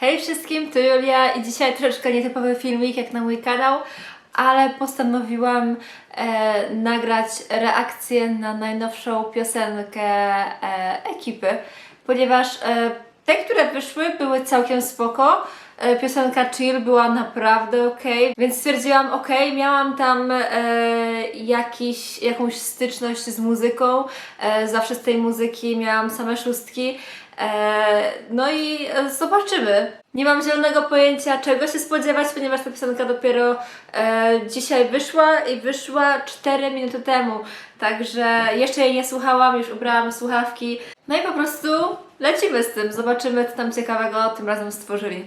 Hej wszystkim, to Julia i dzisiaj troszeczkę nietypowy filmik jak na mój kanał, ale postanowiłam e, nagrać reakcję na najnowszą piosenkę e, ekipy, ponieważ e, te, które wyszły były całkiem spoko. E, Piosenka Chill była naprawdę ok, więc stwierdziłam ok, miałam tam e, jakiś, jakąś styczność z muzyką, e, zawsze z tej muzyki miałam same szóstki, no i e, zobaczymy. Nie mam zielonego pojęcia czego się spodziewać, ponieważ ta piosenka dopiero e, dzisiaj wyszła i wyszła 4 minuty temu, także jeszcze jej nie słuchałam, już ubrałam słuchawki, no i po prostu lecimy z tym, zobaczymy co tam ciekawego tym razem stworzyli.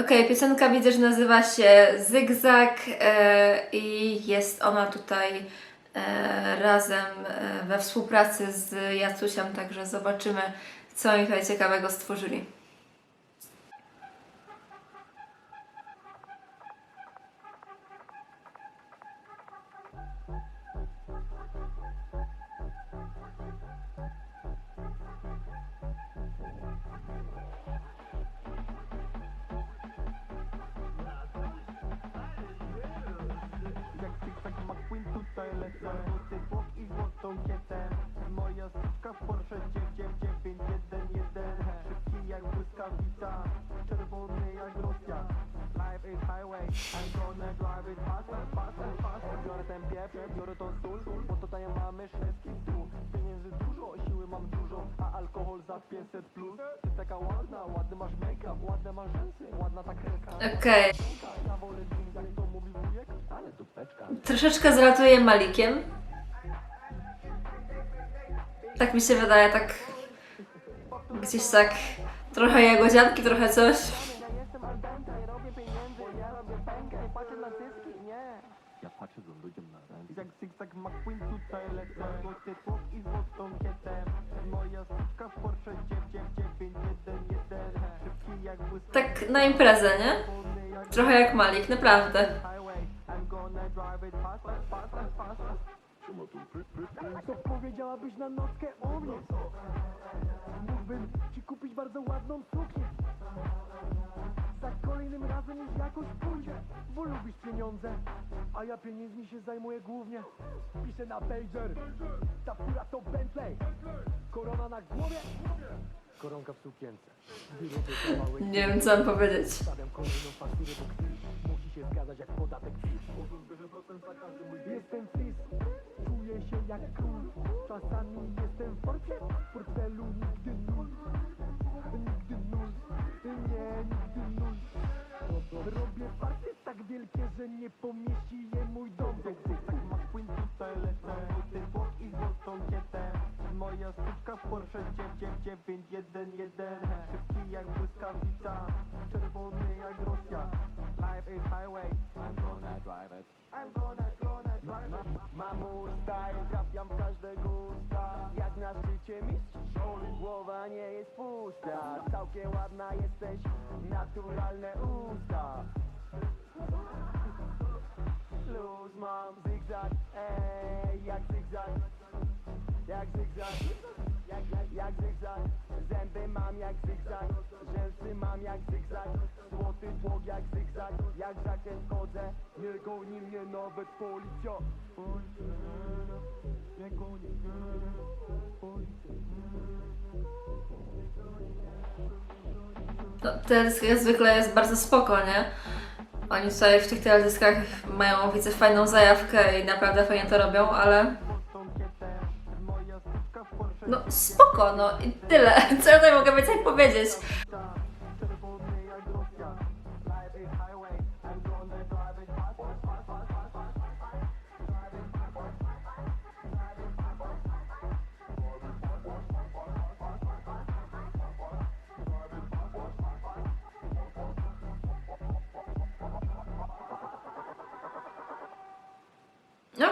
Okej, piosenka widzę, że nazywa się Zygzak e, i jest ona tutaj e, razem e, we współpracy z Jacusiem, także zobaczymy, co oni tutaj ciekawego stworzyli. Błyskawica Czerwony jak Rosja. Life is highway I'm gonna drive it fast, fast, fast Biorę ten pieprz, biorę tą sól Bo tutaj mamy szewski stół Pieniędzy dużo, siły mam dużo A alkohol za 500 plus. Ty taka ładna, ładny masz make-up Ładne masz rzęsy, ładna ta kreska Okej, Ja wolę dym, jak to mówi wujek Ale tu beczka troszeczkę zlatuje Malikiem. Tak mi się wydaje, tak gdzieś tak trochę jagodzianki, trochę coś. Ja jestem al dente, robię pieniędzy, ja robię pękę i patrzę na zyski, nie. Ja patrzę za ludziom na ręce. Jak zygzak McQueen tutaj lecę, złoty tłok i złotą kietę. Moja stówka w Porsche 99111. Szybki jak błysk. Tak na imprezę, nie? Trochę jak Malik, naprawdę. Co powiedziałabyś na nockę o mnie? Mógłbym ci kupić bardzo ładną suknię. Za kolejnym razem już jakoś pójdzie, bo lubisz pieniądze, a ja pieniędzmi się zajmuję głównie. Piszę na pager, ta fura to Bentley, korona na głowie, koronka w sukience. Nie wiem co mam powiedzieć. Stawiam kolejną fakturę do krwi Musi się zgadzać jak podatek Jestem FIS Czuję się jak król. Czasami jestem w Forbie W portfelu nigdy nul. Nigdy nul Nie, nigdy nul. Robię partie tak wielkie, że nie pomieści je mój dom. Tak McQueen tutaj lecę Złoty tłok i złotą kietę. Moja stówka w Porsche 99111 Szybki jak błyskawica Mam style, trafiam w każdego usta Jak na szczycie mistrz Głowa nie jest pusta. Całkiem ładna jesteś Naturalne usta. Luz mam zygzak, ej, jak zygzak Jak zygzak, jak, zygzak. Zęby mam jak zygzak, rzęsy mam jak zygzak. Złoty tłok jak zygzak, jak zakręt chodzę Nie goni mnie nawet policja. Policja, nie goni mnie No, teledysk zwykle jest bardzo spoko, nie? Oni tutaj w tych teledyskach mają, widzę, fajną zajawkę i naprawdę fajnie to robią, ale no spoko, no i tyle. Co ja tutaj mogę więcej powiedzieć?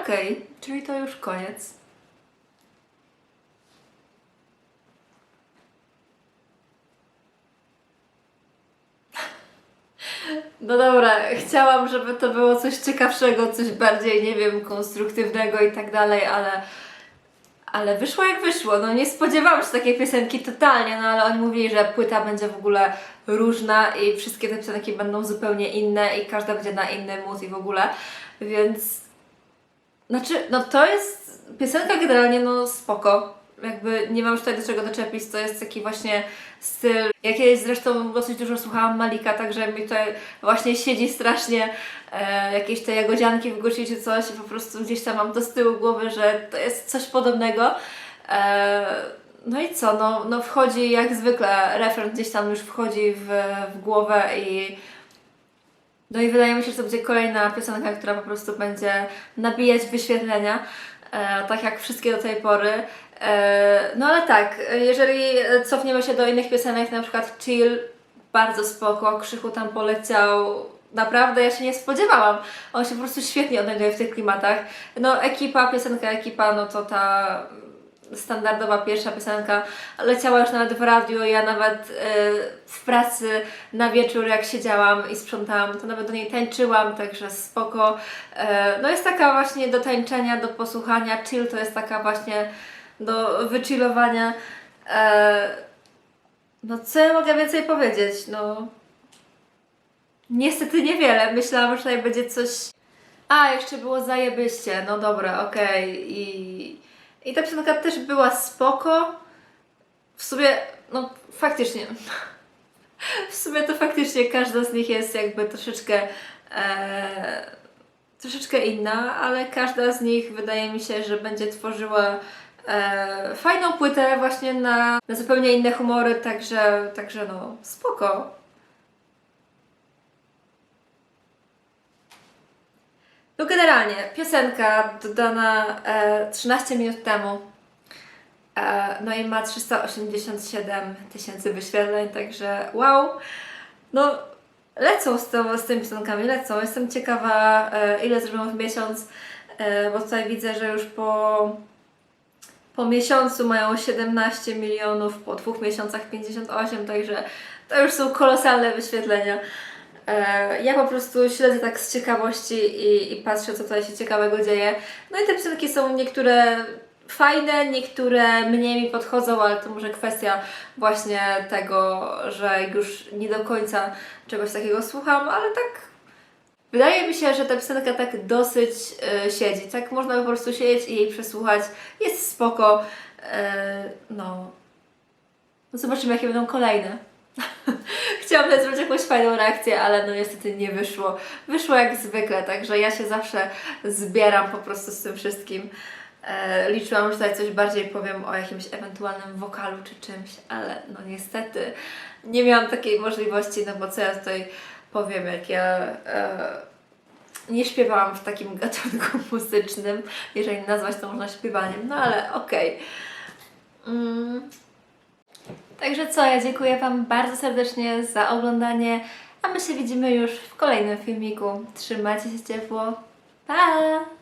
Okej, czyli to już koniec. No dobra, chciałam, żeby to było coś ciekawszego, coś bardziej, nie wiem, konstruktywnego i tak dalej, ale ale wyszło jak wyszło. No nie spodziewałam się takiej piosenki totalnie, no ale oni mówili, że płyta będzie w ogóle różna i wszystkie te piosenki będą zupełnie inne i każda będzie na inny mód i w ogóle, więc znaczy, no to jest piosenka generalnie no spoko. Jakby nie mam już tutaj do czego doczepić, to jest taki właśnie styl. Ja kiedyś zresztą dosyć dużo słuchałam Malika, także mi tutaj właśnie siedzi strasznie e, jakieś te jagodzianki w głosie czy coś i po prostu gdzieś tam mam to z tyłu głowy, że to jest coś podobnego. E, no i co, no, no wchodzi jak zwykle, refren gdzieś tam już wchodzi w, w głowę i no i wydaje mi się, że to będzie kolejna piosenka, która po prostu będzie nabijać wyświetlenia, e, tak jak wszystkie do tej pory. E, no ale tak, jeżeli cofniemy się do innych piosenek, na przykład Chill, bardzo spoko, Krzychu tam poleciał. Naprawdę, ja się nie spodziewałam. On się po prostu świetnie odnajduje w tych klimatach. No, ekipa, piosenka ekipa, no to ta standardowa pierwsza piosenka leciała już nawet w radiu, ja nawet e, w pracy na wieczór jak siedziałam i sprzątałam, to nawet do niej tańczyłam, także spoko. E, no jest taka właśnie do tańczenia, do posłuchania, chill to jest taka właśnie do wychillowania. E, no co ja mogę więcej powiedzieć, no niestety niewiele, myślałam, że tutaj będzie coś... A, jeszcze było zajebyście, no dobra, okej i... I ta piosenka też była spoko. W sumie, no faktycznie. W sumie to faktycznie każda z nich jest jakby troszeczkę e, troszeczkę inna, ale każda z nich wydaje mi się, że będzie tworzyła e, fajną płytę właśnie na, na zupełnie inne humory, także, także no spoko. No generalnie, piosenka dodana e, 13 minut temu. E, no i ma 387 tysięcy wyświetleń, także wow. No, lecą z, tą, z tymi piosenkami, lecą. Jestem ciekawa, e, ile zrobią w miesiąc, e, bo tutaj widzę, że już po, po miesiącu mają 17 milionów, po dwóch miesiącach 58, także to już są kolosalne wyświetlenia. E, Ja po prostu śledzę tak z ciekawości i, i patrzę, co tutaj się ciekawego dzieje. No i te piosenki są niektóre fajne, niektóre mniej mi podchodzą, ale to może kwestia właśnie tego, że już nie do końca czegoś takiego słucham, ale tak wydaje mi się, że ta piosenka tak dosyć e, siedzi. Tak można po prostu siedzieć i jej przesłuchać. Jest spoko. E, no. no. Zobaczymy, jakie będą kolejne. Chciałam nawet zrobić jakąś fajną reakcję, ale no niestety nie wyszło. Wyszło jak zwykle, także ja się zawsze zbieram po prostu z tym wszystkim. E, liczyłam, że tutaj coś bardziej powiem o jakimś ewentualnym wokalu czy czymś, ale no niestety nie miałam takiej możliwości, no bo co ja tutaj powiem, jak ja e, nie śpiewałam w takim gatunku muzycznym, jeżeli nazwać to można śpiewaniem, no ale okej. Mm. Także co, ja dziękuję Wam bardzo serdecznie za oglądanie, a my się widzimy już w kolejnym filmiku. Trzymajcie się ciepło. Pa!